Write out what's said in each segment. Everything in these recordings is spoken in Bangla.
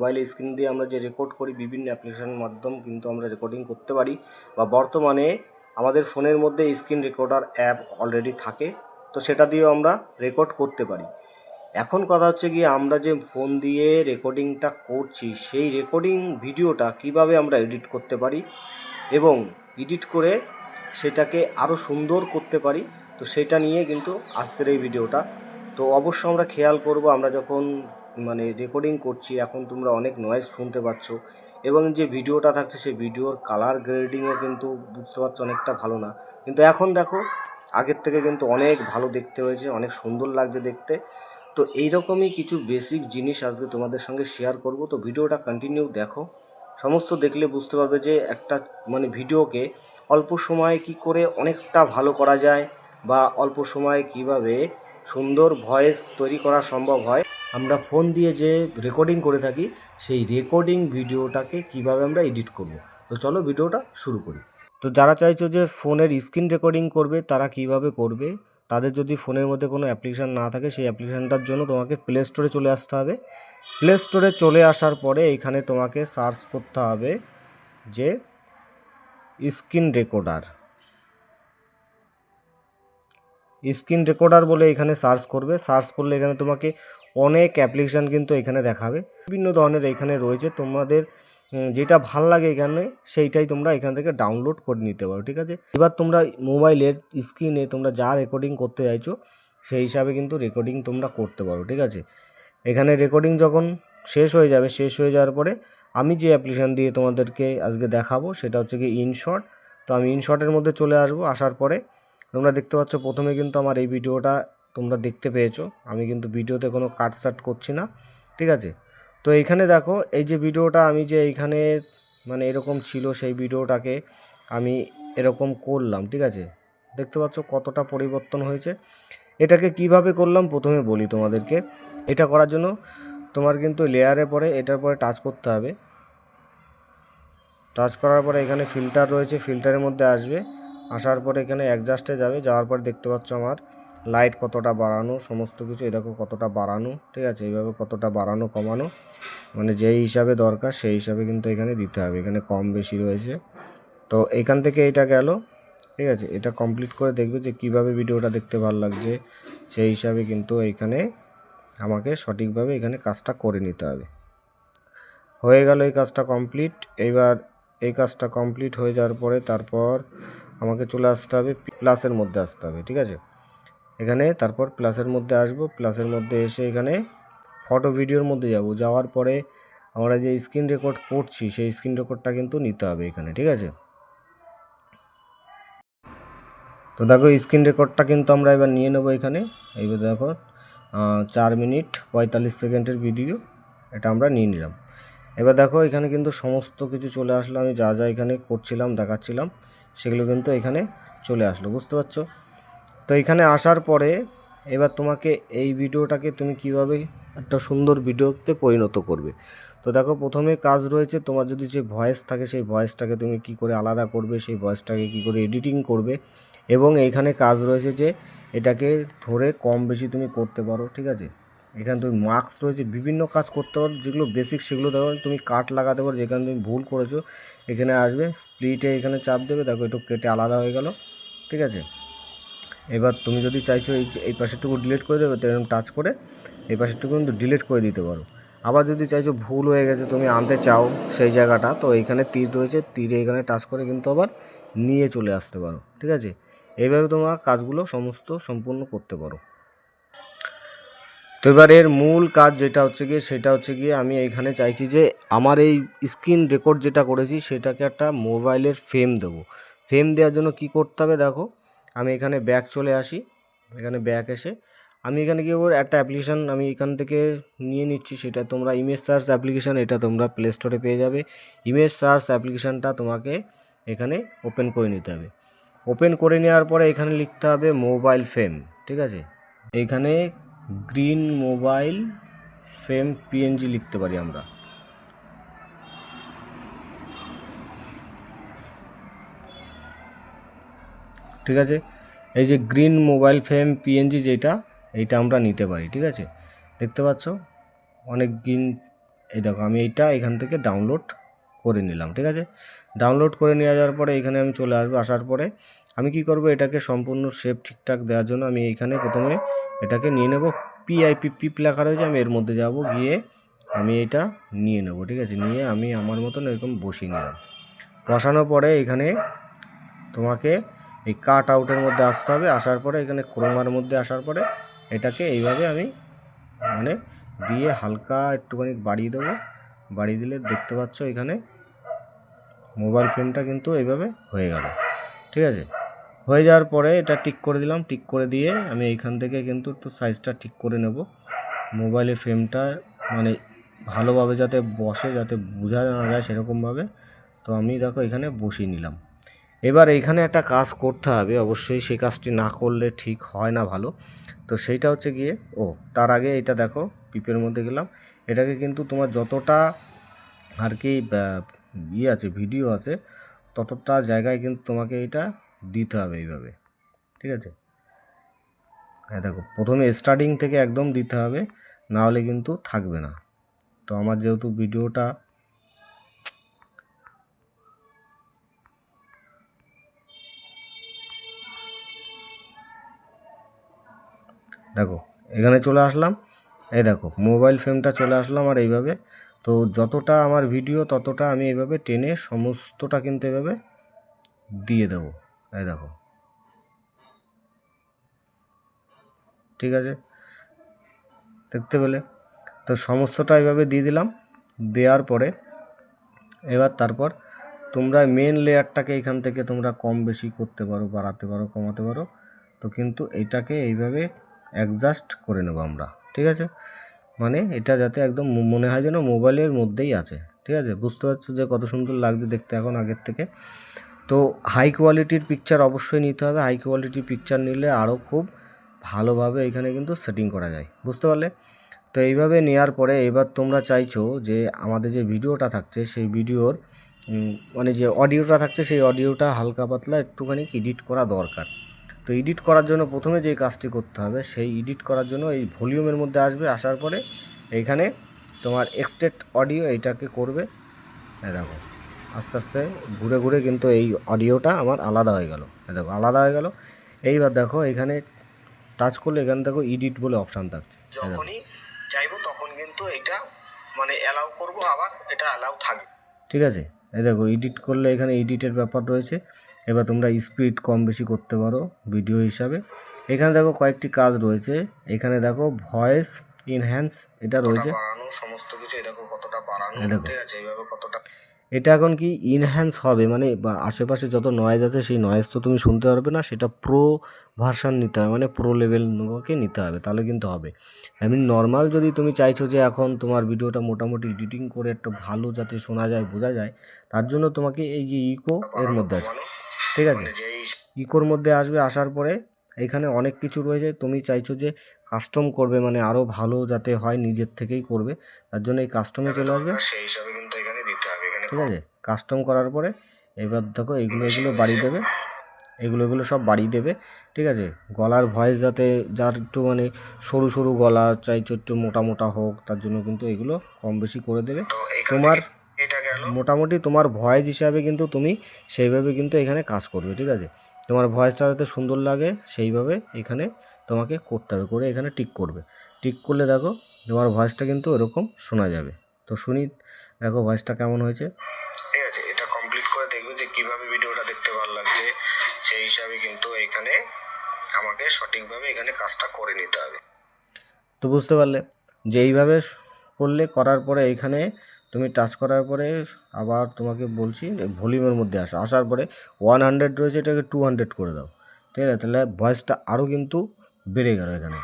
মোবাইলের স্ক্রিন দিয়ে আমরা যে রেকর্ড করি, বিভিন্ন অ্যাপ্লিকেশনের মাধ্যম কিন্তু আমরা রেকর্ডিং করতে পারি বা বর্তমানে আমাদের ফোনের মধ্যে স্ক্রিন রেকর্ডার অ্যাপ অলরেডি থাকে, তো সেটা দিয়েও আমরা রেকর্ড করতে পারি। এখন কথা হচ্ছে গিয়ে আমরা যে ফোন দিয়ে রেকর্ডিংটা করছি, সেই রেকর্ডিং ভিডিওটা কীভাবে আমরা এডিট করতে পারি এবং এডিট করে সেটাকে আরও সুন্দর করতে পারি, তো সেটা নিয়ে কিন্তু আজকের এই ভিডিওটা তো অবশ্য আমরা খেয়াল করব, আমরা যখন মানে রেকর্ডিং করছি, এখন তোমরা অনেক নয়েজ শুনতে পাচ্ছ। এবং যে ভিডিওটা থাকছে, সেই ভিডিওর কালার গ্রেডিংও কিন্তু বুঝতে পারছ অনেকটা ভালো না। কিন্তু এখন দেখো, আগের থেকে কিন্তু অনেক ভালো দেখতে হয়েছে, অনেক সুন্দর লাগছে দেখতে। তো এইরকমই কিছু বেসিক জিনিস আজকে তোমাদের সঙ্গে শেয়ার করব। তো ভিডিওটা কন্টিনিউ দেখো। সমস্ত দেখলে বুঝতে পারবে যে একটা মানে ভিডিওকে অল্প সময়ে কি করে অনেকটা ভালো করা যায় বা অল্প সময়ে কীভাবে সুন্দর ভয়েস তৈরি করা সম্ভব হয়। আমরা ফোন দিয়ে যে রেকর্ডিং করে থাকি, সেই রেকর্ডিং ভিডিওটাকে কীভাবে আমরা এডিট করব? তো চলো ভিডিওটা শুরু করি। তো যারা চাইছো যে ফোনের স্ক্রিন রেকর্ডিং করবে, তারা কীভাবে করবে? তাদের যদি ফোনের মধ্যে কোনো অ্যাপ্লিকেশান না থাকে, সেই অ্যাপ্লিকেশানটার জন্য তোমাকে প্লে স্টোরে চলে আসতে হবে। প্লে স্টোরে চলে আসার পরে এখানে তোমাকে সার্চ করতে হবে যে স্ক্রিন রেকর্ডার স্ক্রিন রেকর্ডার বলে এখানে সার্চ করবে। সার্চ করলে এখানে তোমাকে অনেক অ্যাপ্লিকেশান কিন্তু এখানে দেখাবে। বিভিন্ন ধরনের এখানে রয়েছে। তোমাদের যেটা ভালো লাগে এখানে, সেইটাই তোমরা এখান থেকে ডাউনলোড করে নিতে পারো, ঠিক আছে? এবার তোমরা মোবাইলের স্ক্রিনে তোমরা যা রেকর্ডিং করতে চাইছো, সেই হিসাবে কিন্তু রেকর্ডিং তোমরা করতে পারো, ঠিক আছে? এখানে রেকর্ডিং যখন শেষ হয়ে যাবে, শেষ হয়ে যাওয়ার পরে আমি যে অ্যাপ্লিকেশান দিয়ে তোমাদেরকে আজকে দেখাবো, সেটা হচ্ছে কি ইনশট তো আমি ইনশটের মধ্যে চলে আসব, আসার পরে তোমরা দেখতে পাচ্ছ, প্রথমে কিন্তু আমার এই ভিডিওটা তোমরা দেখতে পেয়েছ। আমি কিন্তু ভিডিওতে কোনো কাট সাট করছি না, ঠিক আছে? তো এইখানে দেখো, এই যে ভিডিওটা আমি যে এইখানে মানে এরকম ছিল, সেই ভিডিওটাকে আমি এরকম করলাম, ঠিক আছে? দেখতে পাচ্ছ কতটা পরিবর্তন হয়েছে। এটাকে কীভাবে করলাম, প্রথমে বলি তোমাদেরকে। এটা করার জন্য তোমার কিন্তু লেয়ারে পরে, এটার পরে টাচ করতে হবে। টাচ করার পরে এখানে ফিল্টার রয়েছে ফিল্টারের মধ্যে আসবে। আসার পরে এখানে অ্যাডজাস্টে যাবে, যাওয়ার পর দেখতে পাচ্ছ আমার লাইট কতটা বাড়ানো, সমস্ত কিছু দেখো কতটা বাড়ানো, ঠিক আছে? এইভাবে কতটা বাড়ানো, কমানো মানে যেই হিসাবে দরকার সেই হিসাবে কিন্তু এখানে দিতে হবে, এখানে কম বেশি রয়েছে। তো এখান থেকে এটা গেল, ঠিক আছে? এটা কমপ্লিট করে দেখবে যে কীভাবে ভিডিওটা দেখতে ভালো লাগছে, সেই হিসাবে কিন্তু এইখানে আমাকে সঠিকভাবে এখানে কাজটা করে নিতে হবে। হয়ে গেল এই কাজটা কমপ্লিট এইবার এই কাজটা কমপ্লিট হয়ে যাওয়ার পরে তারপর আমাকে চলে আসতে হবে প্লাসের মধ্যে আসতে হবে, ঠিক আছে? এখানে তারপর প্লাসের মধ্যে আসব প্লাসের মধ্যে এসে এখানে ফটো ভিডিওর মধ্যে যাব। যাওয়ার পরে আমরা যে স্ক্রিন রেকর্ড করছি, সেই স্ক্রিন রেকর্ডটা কিন্তু নিতে হবে এখানে, ঠিক আছে? তো দেখো স্ক্রিন রেকর্ডটা কিন্তু আমরা এবার নিয়ে নেব এখানে। এইবার দেখো চার মিনিট পঁয়তাল্লিশ সেকেন্ডের ভিডিও এটা আমরা নিয়ে নিলাম। এবার দেখো, এখানে কিন্তু সমস্ত কিছু চলে আসলো। আমি যা যা এখানে করছিলাম, দেখাচ্ছিলাম। সেগুলো কিন্তু এখানে চলে আসলো, বুঝতে পারছ? তো এখানে আসার পরে এবার তোমাকে এই ভিডিওটাকে তুমি কীভাবে একটা সুন্দর ভিডিওতে পরিণত করবে? তো দেখো, প্রথমে কাজ রয়েছে তোমার যদি যে ভয়েস থাকে, সেই ভয়েসটাকে তুমি কি করে আলাদা করবে, সেই ভয়েসটাকে কি করে এডিটিং করবে এবং এইখানে কাজ রয়েছে যে এটাকে ধরে কম বেশি তুমি করতে পারো, ঠিক আছে? এখানে তুমি মার্কস রয়েছে, বিভিন্ন কাজ করতে পারো, যেগুলো বেসিক সেগুলো দেখো, তুমি কাট লাগাতে পারো, যেখানে তুমি ভুল করেছ, এখানে আসবে স্প্লিটে এখানে চাপ দেবে, দেখো একটু কেটে আলাদা হয়ে গেল, ঠিক আছে? এবার তুমি যদি চাইছো এই এই পাশেরটুকু ডিলিট করে দেবে, তো এরকম টাচ করে, এই পাশেরটুকু কিন্তু ডিলিট করে দিতে পারো। আবার যদি চাইছো ভুল হয়ে গেছে, তুমি আনতে চাও সেই জায়গাটা, তো এইখানে তীর রয়েছে, তীরে এখানে টাচ করে কিন্তু আবার নিয়ে চলে আসতে পারো, ঠিক আছে? এইভাবে তোমার কাজগুলো সমস্ত সম্পূর্ণ করতে পারো। তো এবার এর মূল কাজ যেটা হচ্ছে গিয়ে, সেটা হচ্ছে গিয়ে আমি এইখানে চাইছি যে আমার এই স্ক্রিন রেকর্ড যেটা করেছি, সেটাকে একটা মোবাইলের ফ্রেম দেবো। ফ্রেম দেওয়ার জন্য কি করতে হবে দেখো, আমি এখানে ব্যাক চলে আসি, এখানে ব্যাক এসে আমি এখানে কি ওর একটা অ্যাপ্লিকেশান আমি এখান থেকে নিয়ে নিচ্ছি, সেটা তোমরা ইমেজ সার্চ অ্যাপ্লিকেশান এটা তোমরা প্লে স্টোরে পেয়ে যাবে। ইমেজ সার্চ অ্যাপ্লিকেশানটা তোমাকে এখানে ওপেন করে নিতে হবে। ওপেন করে নেওয়ার পরে এখানে লিখতে হবে মোবাইল ফ্রেম ঠিক আছে? এইখানে গ্রিন মোবাইল ফ্রেম পিএনজি লিখতে পারি আমরা। ঠিক আছে? এই যে গ্রিন মোবাইল ফ্রেম পিএনজি যেটা, এইটা আমরা নিতে পারি, ঠিক আছে? দেখতে পাচ্ছ? অনেক গ্রিন এই দেখো, আমি এইটা এখান থেকে ডাউনলোড করে নিলাম, ঠিক আছে? ডাউনলোড করে নিয়ে যাওয়ার পরে এখানে আমি চলে আসব। আসার পরে আমি কি করব? এটাকে সম্পূর্ণ শেপ ঠিকঠাক দেওয়ার জন্য আমি এখানে প্রথমে এটাকে নিয়ে নেব। পিআইপি পিপ লেখা রয়েছে, আমি এর মধ্যে যাব, গিয়ে আমি এটা নিয়ে নেব, ঠিক আছে? নিয়ে আমি আমার মতন এরকম বসিয়ে নিলাম। বসানোর পরে এখানে তোমাকে এই কাট আউটের মধ্যে আসতে হবে। আসার পরে এখানে ক্রোমার মধ্যে আসার পরে এটাকে এইভাবে আমি মানে দিয়ে হালকা একটুখানি বাড়িয়ে দেবো। বাড়িয়ে দিলে দেখতে পাচ্ছ এখানে মোবাইল ফ্রেমটা কিন্তু এইভাবে হয়ে গেল। ঠিক আছে? হয়ে যাওয়ার পরে এটা টিক করে দিলাম টিক করে দিয়ে আমি এইখান থেকে কিন্তু একটু সাইজটা ঠিক করে নেব। মোবাইলের ফ্রেমটা মানে ভালোভাবে যাতে বসে, যাতে বোঝা না যায় সেরকমভাবে। তো আমি দেখো এখানে বসিয়ে নিলাম। এবার এইখানে একটা কাজ করতে হবে, অবশ্যই সেই কাজটি না করলে ঠিক হয় না ভালো। তো সেইটা হচ্ছে গিয়ে, ও, তার আগে এটা দেখো, পিপের মধ্যে গেলাম। এটাকে কিন্তু তোমার যতটা আর কি ইয়ে আছে, ভিডিও আছে, ততটা জায়গায় কিন্তু তোমাকে এটা দিতে হবে এইভাবে। ঠিক আছে? হ্যাঁ দেখো, প্রথমে স্টার্টিং থেকে একদম দিতে হবে না হলে কিন্তু থাকবে না। তো আমার যেহেতু ভিডিওটা দেখো, এখানে চলে আসলাম। এই দেখো মোবাইল ফ্রেমটা চলে আসলাম আর এইভাবে। তো যতটা আমার ভিডিও ততটা আমি এইভাবে টেনে সমস্তটা কিন্তু এভাবে দিয়ে দেবো। এই দেখো। ঠিক আছে? দেখতে পেলে? তো সমস্তটা এইভাবে দিয়ে দিলাম। দেওয়ার পরে, এবার তারপর তোমরা মেন লেয়ারটাকে এখান থেকে তোমরা কম বেশি করতে পারো, বাড়াতে পারো, কমাতে পারো। তো কিন্তু এটাকে এইভাবে অ্যাডজাস্ট করে নেব আমরা। ঠিক আছে? মানে এটা যাতে একদম মনে হয় যেন মোবাইলের মধ্যেই আছে, ঠিক আছে? বুঝতে পারছ যে কত সুন্দর লাগছে দেখতে এখন আগের থেকে। তো হাই কোয়ালিটির পিকচার অবশ্যই নিতে হবে। হাই কোয়ালিটির পিকচার নিলে আরও খুব ভালোভাবে এখানে কিন্তু সেটিং করা যায়, বুঝতে পারলে? তো এইভাবে নেওয়ার পরে এবার তোমরা চাইছো যে আমাদের যে ভিডিওটা থাকছে, সেই ভিডিওর মানে যে অডিওটা থাকছে, সেই অডিওটা হালকা পাতলা একটুখানি এডিট করা দরকার। তো এডিট করার জন্য প্রথমে যে কাজটি করতে হবে সেই এডিট করার জন্য এই ভলিউমের মধ্যে আসবে আসার পরে এইখানে তোমার এক্সটেট অডিও এইটাকে করবে। দেখো আস্তে আস্তে ঘুরে ঘুরে কিন্তু এই অডিওটা আমার আলাদা হয়ে গেল। দেখো আলাদা হয়ে গেল। এইবার দেখো এখানে টাচ করলে এখানে দেখো এডিট বলে অপশান থাকছে। যখনই চাইব তখন কিন্তু এটা মানে অ্যালাউ করব আবার এটা অ্যালাউ থাকবে। ঠিক আছে? এই দেখো এডিট করলে এখানে এডিটের ব্যাপার রয়েছে। এবার তোমরা স্পিড কম বেশি করতে পারো ভিডিও হিসাবে। এখানে দেখো কয়েকটি কাজ রয়েছে। এখানে দেখো ভয়েস ইনহ্যান্স এটা রয়েছে। সমস্ত কিছু দেখো কতটা বাড়ানো দেখো। ঠিক আছে এইভাবে কতটা এটা এখন কি ইনহ্যান্স হবে? মানে বা আশেপাশে যত নয়েজ আছে সেই নয়েজ তো তুমি শুনতে পারবে না সেটা প্রো ভার্সান নিতে হবে মানে প্রো লেভেল তোমাকে নিতে হবে তাহলে কিন্তু হবে। এমনি নর্মাল যদি তুমি চাইছো যে এখন তোমার ভিডিওটা মোটামুটি এডিটিং করে একটা ভালো যাতে শোনা যায় বোঝা যায় তার জন্য তোমাকে এই যে ইকো এর মধ্যে আছে। কমানো, ঠিক আছে? ইকোর মধ্যে আসবে আসার পরে এখানে অনেক কিছু রয়েছে। তুমি চাইছো যে কাস্টম করবে মানে আরও ভালো যাতে হয় নিজের থেকেই করবে। তার জন্য এই কাস্টমে চলে আসবে। সেই হিসাবে কিন্তু এখানে দিতে হবে। ঠিক আছে? কাস্টম করার পরে এবার দেখো এগুলো এগুলো বাড়িয়ে দেবে। এগুলো এগুলো সব বাড়িয়ে দেবে। ঠিক আছে? গলার ভয়েস যাতে যার একটু মানে সরু সরু গলা চাইছো একটু মোটা মোটা হোক তার জন্য কিন্তু এগুলো কম বেশি করে দেবে। তোমার মোটামুটি তোমার ভয়েস হিসাবে কিন্তু তুমি সেইভাবে কিন্তু এখানে কাজ করবে ঠিক আছে? তোমার ভয়েসটা যাতে সুন্দর লাগে সেইভাবে এখানে তোমাকে করতে হবে করে এখানে টিক করবে। টিক করলে দেখো তোমার ভয়েসটা কিন্তু এরকম শোনা যাবে। তো শুনি দেখো ভয়েসটা কেমন হয়েছে। ঠিক আছে এটা কমপ্লিট করে দেখবে যে কীভাবে ভিডিওটা দেখতে ভালো লাগছে। সেই হিসাবে কিন্তু এখানে আমাকে সঠিকভাবে এখানে কাজটা করে নিতে হবে। তো বুঝতে পারলে যে এইভাবে করলে করার পরে এইখানে তুমি টাচ করার পরে আবার তোমাকে বলছি ভলিউমের মধ্যে আসো। আসার পরে ওয়ান হান্ড্রেড রয়েছে এটাকে টু হান্ড্রেড করে দাও। ঠিক আছে? তাহলে ভয়েসটা আরও কিন্তু বেড়ে গেল এখানে।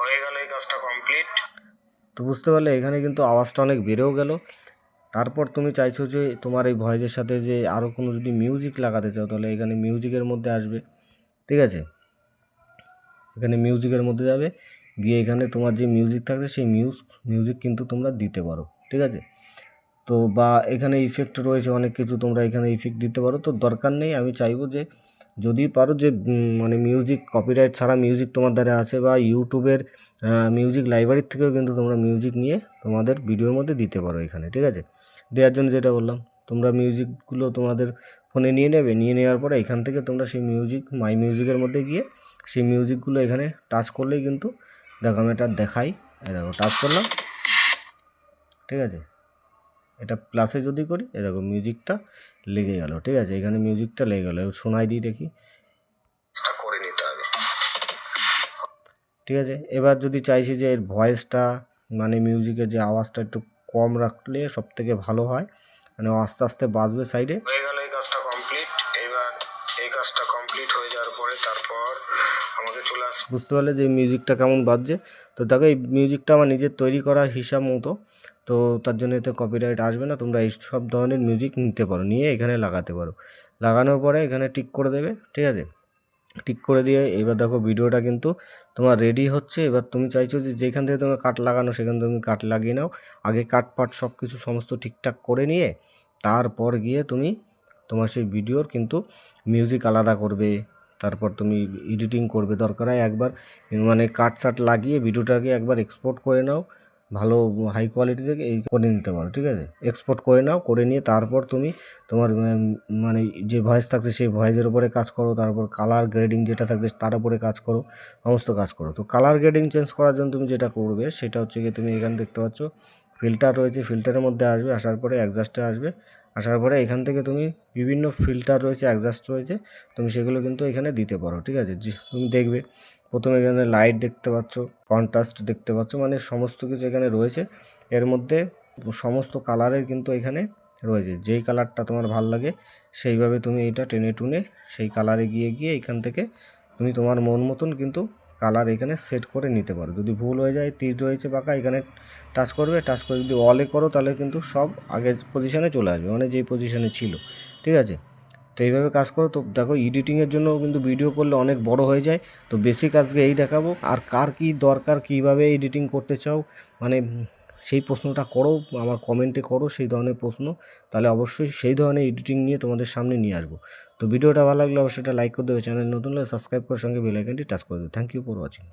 হয়ে গেল এই কাজটা কমপ্লিট তো বুঝতে পারলে এখানে কিন্তু আওয়াজটা অনেক বেড়েও গেল। তারপর তুমি চাইছো যে তোমার এই ভয়েসের সাথে যে আরও কোনো যদি মিউজিক লাগাতে চাও তাহলে এখানে মিউজিকের মধ্যে আসবে। ঠিক আছে? এখানে মিউজিকের মধ্যে যাবে। গিয়ে এখানে তোমার যে মিউজিক থাকছে সেই মিউজ মিউজিক কিন্তু তোমরা দিতে পারো। ঠিক আছে? তো বা এখানে ইফেক্ট রয়েছে অনেক কিছু, তোমরা এখানে ইফেক্ট দিতে পারো। তো দরকার নেই, আমি চাইব যে যদি পারো যে মানে মিউজিক কপিরাইট ছাড়া মিউজিক তোমার দ্বারা আছে বা ইউটিউবের মিউজিক লাইব্রেরির থেকেও কিন্তু তোমরা মিউজিক নিয়ে তোমাদের ভিডিওর মধ্যে দিতে পারো এখানে, ঠিক আছে? দেওয়ার জন্য যেটা বললাম, তোমরা মিউজিকগুলো তোমাদের ফোনে নিয়ে নেবে, নিয়ে নেওয়ার পরে এখান থেকে তোমরা সেই মিউজিক মাই মিউজিকের মধ্যে গিয়ে সেই মিউজিকগুলো এখানে টাচ করলেই কিন্তু, দেখো আমি এটা দেখাই দেখো টাচ করলাম ঠিক আছে? এটা প্লাসে যদি করি এই দেখো মিউজিকটা লেগে গেল ঠিক আছে? এখানে মিউজিকটা লেগে গেলো শোনাই দিই দেখি। ঠিক আছে? এবার যদি চাইছি যে এর ভয়েসটা মানে মিউজিকের যে আওয়াজটা একটু কম রাখলে সব থেকে ভালো হয়। মানে আস্তে আস্তে বাজবে সাইডে হয়ে গেল এই কাজটা কমপ্লিট এবার এই কাজটা কমপ্লিট হয়ে যাওয়ার পরে তারপর আমাকে চলে আস বুঝতে পারলে যে মিউজিকটা কেমন বাজছে? তো দেখো এই মিউজিকটা আমার নিজের তৈরি করা হিসাব মতো। তো তার জন্য এতে কপিরাইট আসবে না। তোমরা এই সব ধরনের মিউজিক নিতে পারো, নিয়ে এখানে লাগাতে পারো। লাগানোর পরে এখানে টিক করে দেবে, ঠিক আছে? টিক করে দিয়ে এবার দেখো ভিডিওটা কিন্তু তোমার রেডি হচ্ছে। এবার তুমি চাইছো যে যেখান থেকে তোমার কাট লাগানো, সেখান থেকে তুমি কাট লাগিয়ে নাও। আগে কাট পাট সব কিছু সমস্ত ঠিকঠাক করে নিয়ে তারপর গিয়ে তুমি তোমার সেই ভিডিওর কিন্তু মিউজিক আলাদা করবে। তারপর তুমি এডিটিং করবে। দরকার হয় একবার মানে কাট সাট লাগিয়ে ভিডিওটাকে একবার এক্সপোর্ট করে নাও। ভালো হাই কোয়ালিটি থেকে এই করে নিতে পারো, ঠিক আছে? এক্সপোর্ট করে নাও, করে নিয়ে তারপর তুমি তোমার মানে যে ভয়েস থাকছে সেই ভয়েসের উপরে কাজ করো, তারপর কালার গ্রেডিং যেটা থাকছে তার উপরে কাজ করো, সমস্ত কাজ করো। তো কালার গ্রেডিং চেঞ্জ করার জন্য তুমি যেটা করবে সেটা হচ্ছে গিয়ে তুমি এখানে দেখতে পাচ্ছ ফিল্টার রয়েছে ফিল্টারের মধ্যে আসবে, আসার পরে অ্যাডজাস্টে আসবে, আসার পরে এখান থেকে তুমি বিভিন্ন ফিল্টার রয়েছে অ্যাডজাস্ট রয়েছে, তুমি সেগুলো কিন্তু এখানে দিতে পারো, ঠিক আছে? তুমি দেখবে প্রথমে এখানে লাইট দেখতে পাচ্ছ কন্ট্রাস্ট দেখতে পাচ্ছ মানে সমস্ত কিছু এখানে রয়েছে। এর মধ্যে সমস্ত কালারের কিন্তু এখানে রয়েছে। যেই কালারটা তোমার ভালো লাগে, সেইভাবে তুমি এটা টেনে টুনে সেই কালারে গিয়ে গিয়ে এখান থেকে তুমি তোমার মন মতন কিন্তু কালার এখানে সেট করে নিতে পারো। যদি ভুল হয়ে যায়, তীর রয়েছে বাঁকা এখানে টাচ করবে টাচ করে যদি অলে করো, তাহলে কিন্তু সব আগের পজিশানে চলে আসবে মানে যেই পজিশানে ছিল। ঠিক আছে? তো এইভাবে কাজ করো। তো দেখো এডিটিংয়ের জন্য কিন্তু ভিডিও করলে অনেক বড় হয়ে যায়। তো বেসিক আজকে এই দেখাবো। আর কার কী দরকার, কীভাবে এডিটিং করতে চাও? মানে সেই প্রশ্নটা করো, আমার কমেন্টে করো সেই ধরনের প্রশ্ন। তাহলে অবশ্যই সেই ধরনের এডিটিং নিয়ে তোমাদের সামনে নিয়ে আসব। তো ভিডিওটা ভালো লাগলে অবশ্যই এটা লাইক করে দেবে। চ্যানেল নতুন হলে সাবস্ক্রাইব করার সঙ্গে বেল আইকনটি টাচ করে দেবে। Thank you for watching